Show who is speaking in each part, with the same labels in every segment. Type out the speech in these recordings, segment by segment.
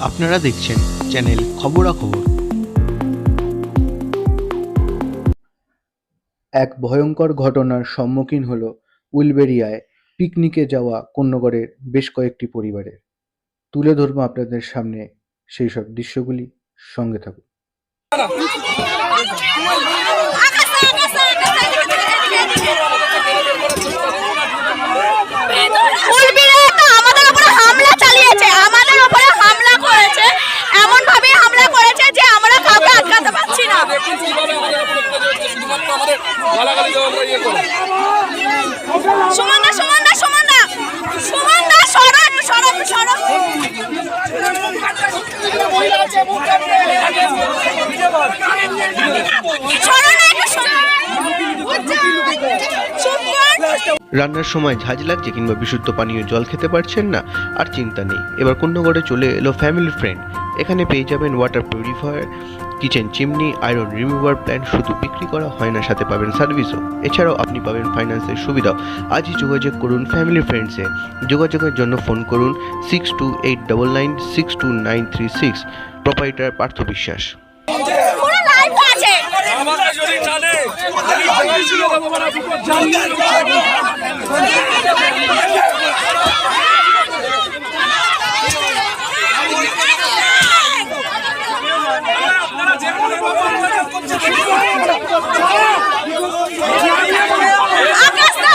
Speaker 1: আপনারা দেখছেন চ্যানেল খবরাখবর।
Speaker 2: এক ভয়ঙ্কর ঘটনার সম্মুখীন হল উলবেরিয়ায় পিকনিকে যাওয়া কোন্নগরের বেশ কয়েকটি পরিবারের। তুলে ধরবো আপনাদের সামনে সেই সব দৃশ্যগুলি। সঙ্গে থাকুন।
Speaker 3: güey,
Speaker 1: রান্নার সময় ঝাঁজ লাগছে কিংবা বিশুদ্ধ পানীয় জল খেতে পারছেন না, আর চিন্তা নেই। এবার কোন্নগরে চলে এলো ফ্যামিলি ফ্রেন্ড এখানে পেয়ে যাবেন water purifier kitchen chimney iron remover plan শুধু বিক্রি করা হয় না, সাথে পাবেন সার্ভিসও এছাড়াও আপনি পাবেন ফাইন্যান্সের সুবিধাও। আজই যোগাযোগ করুন ফ্যামিলি ফ্রেন্ডসে যোগাযোগের জন্য ফোন করুন six two eight double nine six two nine three six proprietor Partha Biswas.
Speaker 4: আমাকে যদি জানে জয় ছিল ভগবান দুটো জানি আপনারা যে কোনো অত্যাচার করছেন
Speaker 3: আকাশ না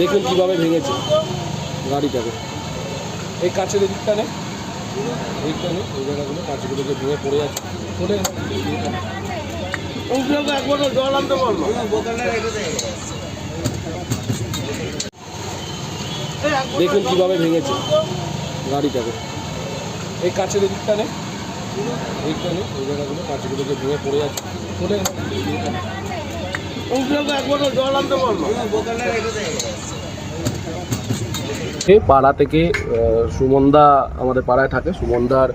Speaker 4: দেখুন কীভাবে ভেঙেছে গাড়িটাকে। এই কাছের দিকটা নেই ওই জায়গাগুলো কাঁচগুলো যে ভেঙে পড়ে আছে। পড়ে দেখুন কীভাবে ভেঙেছে গাড়িটাকে। এই কাছের দিকটা নেই ওই জায়গাগুলো কাঁচগুলো যে ভেঙে পড়ে এ পাড়া থেকে সুমনদা আমাদের পাড়ায় থাকে। সুমনদার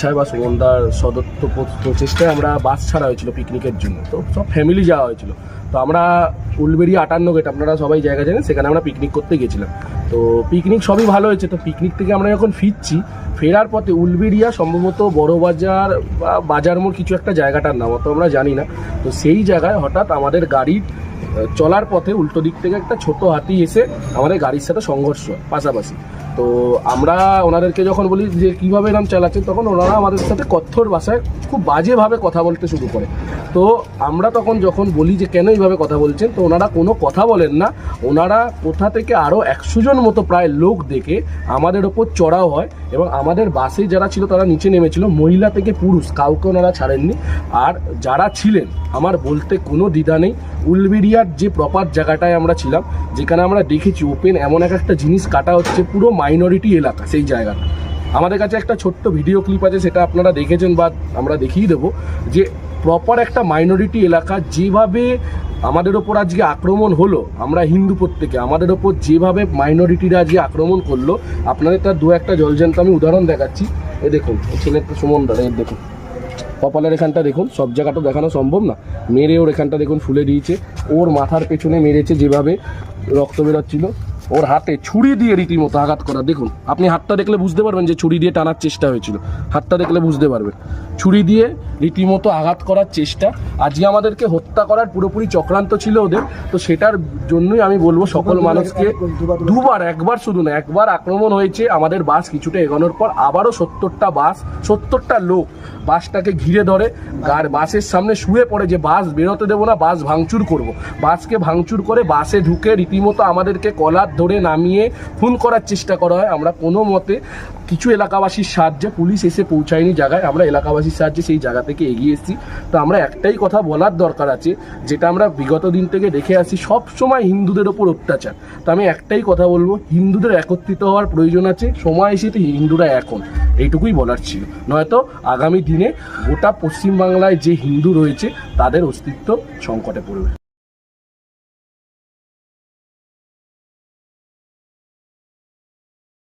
Speaker 4: ইচ্ছায় বা সুমনদার সদত্ব প্রচেষ্টায় আমরা বাস ছাড়া হয়েছিল পিকনিকের জন্য। তো সব ফ্যামিলি যাওয়া হয়েছিল। তো আমরা উলবেড়ি আটান্ন গেট আপনারা সবাই জায়গা জানেন, সেখানে আমরা পিকনিক করতে গেছিলাম। তো পিকনিক সবই ভালো হয়েছে। তো পিকনিক থেকে আমরা যখন ফিরছি, ফেরার পথে উলবেড়িয়া সম্ভবত বড় বাজার বা বাজার মোড় কিছু একটা জায়গাটার নাম, অত আমরা জানি না। তো সেই জায়গায় হঠাৎ আমাদের গাড়ির চলার পথে উল্টো দিক থেকে একটা ছোট হাতি এসে আমাদের গাড়ির সাথে সংঘর্ষ পাশাপাশি। তো আমরা ওনাদেরকে যখন বলি যে, কীভাবে এরম চালাচ্ছেন? তখন ওনারা আমাদের সাথে কঠোর ভাষায় খুব বাজেভাবে কথা বলতে শুরু করে। তো আমরা তখন যখন বলি যে, কেন এইভাবে কথা বলছেন? তো ওনারা কোনো কথা বলেন না। ওনারা কোথা থেকে আরও একশো জন মতো প্রায় লোক দেখে আমাদের ওপর চড়াও হয় এবং আমাদের বাসে যারা ছিল তারা নিচে নেমেছিল। মহিলা থেকে পুরুষ, কাউকে ওনারা ছাড়েননি। আর যারা ছিলেন, আমার বলতে কোনো দ্বিধা নেই। উলবেরিয়ার যে প্রপার জায়গাটায় আমরা ছিলাম, যেখানে আমরা দেখেছি ওপেন এমন এক একটা জিনিস কাটা হচ্ছে, পুরো মাইনরিটি এলাকা সেই জায়গাটা। আমাদের কাছে একটা ছোট্ট ভিডিও ক্লিপ আছে, সেটা আপনারা দেখেছেন বা আমরা দেখিয়ে দেবো, যে প্রপার একটা মাইনরিটি এলাকা যেভাবে আমাদের ওপর আজকে আক্রমণ হলো, আমরা হিন্দু প্রত্যেকে, আমাদের ওপর যেভাবে মাইনরিটিরা আজকে আক্রমণ করল, আপনাদের তার দু একটা জলজান্ত আমি উদাহরণ দেখাচ্ছি। এ দেখুন ছেলেটা সুমন দাঁড়া এই দেখুন। কপালের এখানটা দেখুন, সব জায়গাটা দেখানো সম্ভব না। মেরে ওর এখানটা দেখুন, ফুলে দিয়েছে। ওর মাথার পেছনে মেরেছে যেভাবে রক্ত বেরোচ্ছিল। ওর হাতে ছুরি দিয়ে রীতিমতো আঘাত করা। দেখুন আপনি হাতটা দেখলে বুঝতে পারবেন যে ছুরি দিয়ে টানার চেষ্টা হয়েছিল। হাতটা দেখলে বুঝতে পারবেন। ছুরি দিয়ে রীতিমতো আঘাত করার চেষ্টা। আজকে আমাদেরকে হত্যা করার পুরোপুরি চক্রান্ত ছিল ওদের। তো সেটার জন্যই আমি বলব সকল মানুষকে দুবার একবার শুধু না একবার আক্রমণ হয়েছে আমাদের বাস কিছুটা এগোনোর পর। আবারও সত্তরটা বাস সত্তরটা লোক বাসটাকে ঘিরে ধরে আর বাসের সামনে শুয়ে পড়ে যে বাস বেরোতে দেবো না বাস ভাঙচুর করব। বাসকে ভাঙচুর করে বাসে ঢুকে রীতিমতো আমাদেরকে কলার ধরে নামিয়ে খুন করার চেষ্টা করা হয়। আমরা কোনো মতে কিছু এলাকাবাসীর সাহায্যে পুলিশ এসে পৌঁছায়নি জায়গায়। আমরা এলাকাবাসীর সাহায্যে সেই জায়গা থেকে এগিয়ে এসেছি। তো আমরা একটাই কথা বলার দরকার আছে, যেটা আমরা বিগত দিন থেকে দেখে আসি, সব সময় হিন্দুদের ওপর অত্যাচার। তো আমি একটাই কথা বলব, হিন্দুদের একত্রিত হওয়ার প্রয়োজন আছে, সময় এসেছে হিন্দুরা এখন। এইটুকুই বলার ছিল। নয়তো আগামী দিনে গোটা পশ্চিমবাংলায় যে হিন্দু রয়েছে, তাদের অস্তিত্ব সংকটে পড়বে।